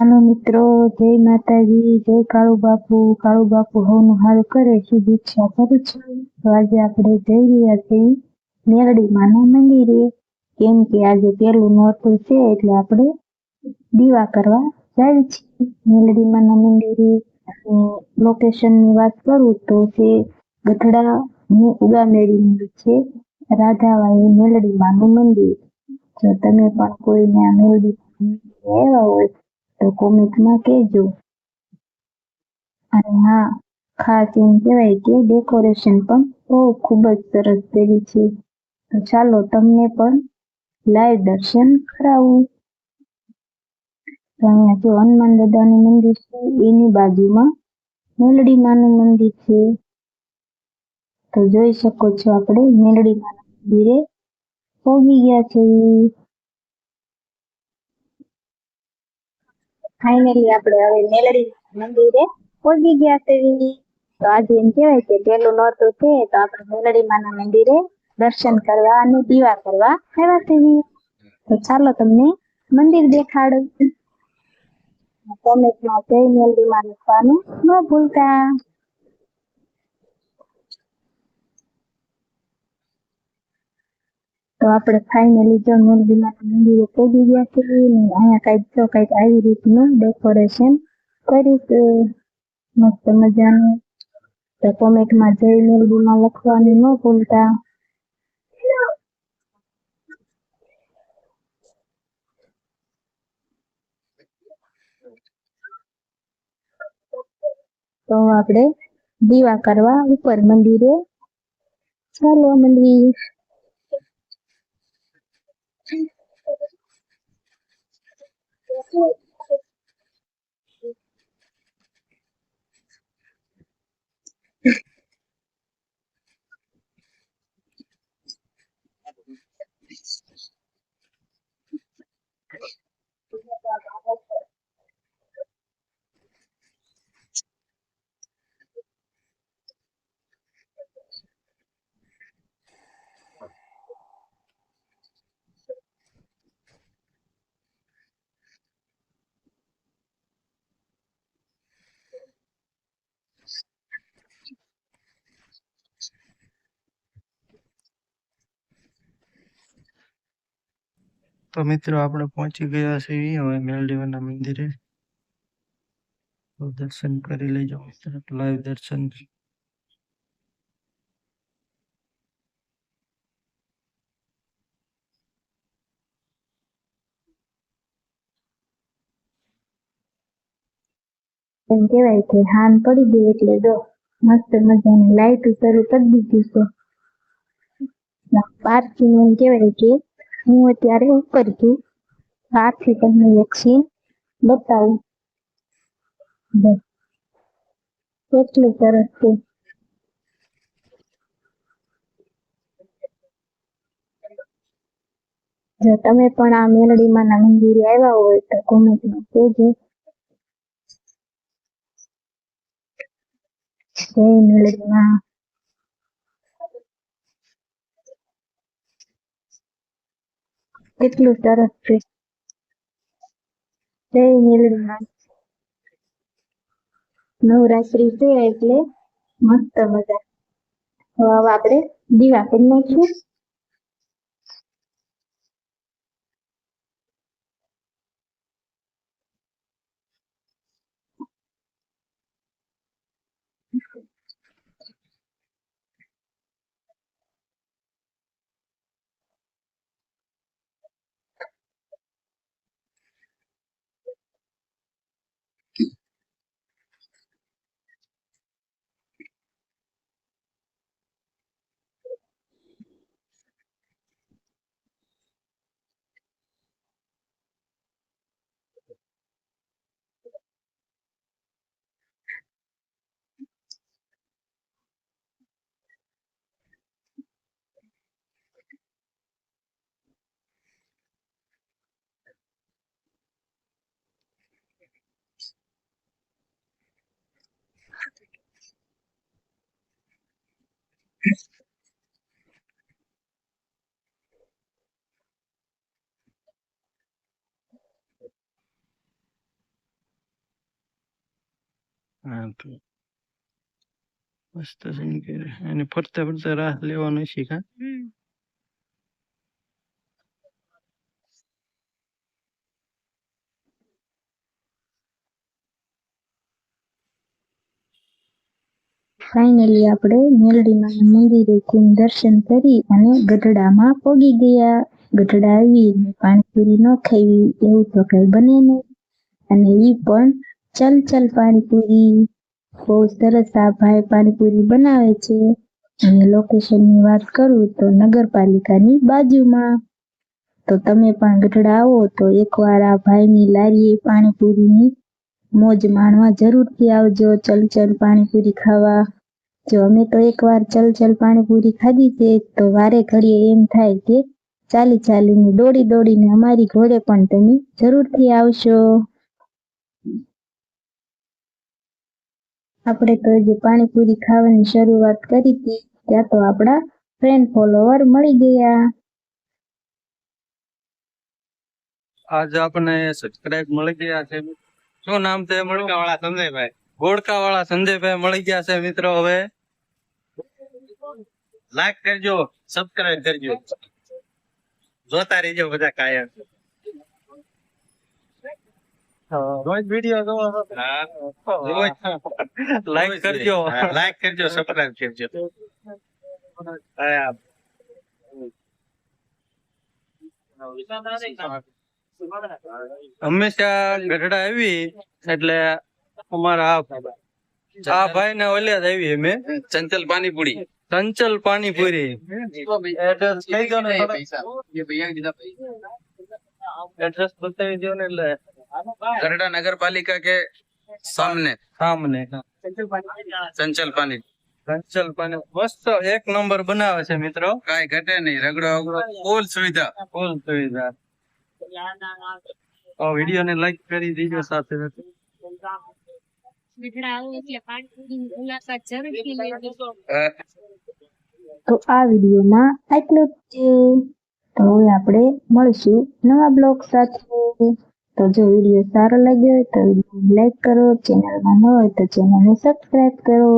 હાલો મિત્રો જય માતાજી, જય કાળુ બાપુ કાળુ બાપુ હવનું હાલ કરે છે દીક્ષા કરે છે. તો આજે આપણે જઈ રહ્યા છીએ મેરડી માનું મંદિરે કેમ કે આજે પેલું નોરતું છે એટલે આપણે દીવા કરવા જાય છીએ. મેલડી માના મંદિરે લોકેશનની વાત કરું તો તે ગઢડા ઉગામેડી છે રાધાવાઈ મેલડી માનું મંદિર. જો તમે પણ કોઈને આ મેલડી આવ્યા હોય તો કોમેન્ટમાં કહેજો અને હા ખાસ એમ કહેવાય કે ડેકોરેશન પણ બહુ ખૂબ જ સરસ કરી છે તો ચાલો તમને પણ લાઈવ દર્શન કરાવું અહીંયા જો હનુમાન દાદાનું મંદિર છે એની બાજુમાં મેલડી માનું મંદિર છે તો જોઈ શકો છો આપણે મેલડી માના મંદિરે પહોંચી ગયા છે ફાઇનલી આપણે હવે મેલડી મંદિરે પહોંચી ગયા છે તો આજે એમ કહેવાય કે પેલું નોરતું છે, તો આપણે મેલડી માના મંદિરે દર્શન કરવા અને દીવા કરવા આવ્યા છે તો ચાલો તમને મંદિર દેખાડું. કોમેન્ટમાં જય મેલડી માં લખવાનું ન ભૂલતા. તો આપણે ફાઇનલી જો મેલડીમાના મંદિરે પહોંચી ગયા છીએ અહીંયા કંઈક જો કંઈક આવી રીતનું ડેકોરેશન કર્યું મસ્ત મજાનું. તો કોમેન્ટમાં જય મેલડીમાં લખવાનું ન ભૂલતા. તો આપણે દીવા કરવા ઉપર મંદિરે ચાલો મંદિર. そう。તો મિત્રો આપણે પહોંચી ગયા છીએ હવે મેલડીવાના મંદિરે. દર્શન કરી લેજો મિત્રો, લાઈવ દર્શન. એમ કહેવાય કે હાન પડી ગઈ એટલે દો મસ્ત મજાની લાઈટ શરૂ કરી દીધી છે. પાર્કિંગ એમ કહેવાય કે હું અત્યારે ઉપર છું બહારથી તમને વેક્સિન બતાવું. કેટલું સરસ છે જો તમે પણ આ મેલડીમાના મંદિરે આવ્યા હોય તો કોમેન્ટમાં કહેજો. જય મેલડીમાં કેટલું સરસ છે જય મેલડીમાં નવરાત્રી છે એટલે મસ્ત મજા તો હવે આપણે દીવા કરી નાખીએ હા તો મસ્ત અને ફરતા ફરતા રાહ લેવાનો શીખા. ફાઇનલી આપણે મેલડીમાં મંદિરે દર્શન કરી અને ગઢડામાં પોગી ગયા. ગઢડા આવી પાણીપુરી ન ખાવી એવું તો કઈ બને નહીં. અને એ પણ ચલ ચલ પાણીપુરી. બહુ સરસ આ ભાઈ પાણીપુરી બનાવે છે. અને લોકેશનની વાત કરું તો નગરપાલિકાની બાજુમાં. તો તમે પણ ગઢડા આવો તો એકવાર આ ભાઈની લારીએ પાણીપુરીની મોજ માણવા જરૂરથી આવજો. ચલ ચલ પાણીપુરી ખાવા. જો અમે તો એકવાર ચલ ચલ પાણીપુરી ખાધી છે, તો વારે ઘડીએ એમ થાય કે ચાલી ચાલીને દોડી દોડીને અમારી ઘોડે પણ તમે જરૂરથી આવશો. આપણે તો જે પાણીપુરી ખાવાની શરૂઆત કરી હતી. ત્યાં તો આપણા ફ્રેન્ડ ફોલોવર મળી ગયા. આજ આપણને સબસ્ક્રાઇબ મળી ગયા છે. શું નામ છે ગોળકા વાળા સંજયભાઈ. ગોળકા વાળા સંજયભાઈ મળી ગયા છે મિત્રો હવે. લાઈક કરજો સબસ્ક્રાઇબ કરજો. જોતા રહેજો બધા કાયમ. રોજ વિડિયો જોવો લાઈક કરજો લાઈક કરજો સબસ્ક્રાઇબ કરજો હંમેશા ગઢડા આવી એટલે અમારા આ ભાઈ ને ઓલિયા આવી અમે ચંચલ પાણીપુરી ચંચલ પાણીપુરી એડ્રેસ કહી દો ને એડ્રેસ બતાવી દો ને એટલે ગરડા નગરપાલિકા કે સામને? સામને ચંચલ પાની. ચંચલ પાની. મસ્ત એક નંબર બનાવે છે મિત્રો. કઈ ઘટે નહીં. રગડો અગડો ફૂલ સુવિધા. ફૂલ સુવિધા. તો વિડિયો ને લાઈક કરી દીજો સાથે સાથે. તો આ વિડીયોમાં આટલું જ છે. તો હવે આપણે મળીશું નવા બ્લોગ સાથે. તો જો વીડિયો સારો લાગ્યો હોય તો વીડિયો લાઈક કરો ચેનલમાં ન હોય તો ચેનલને સબસ્ક્રાઈબ કરો.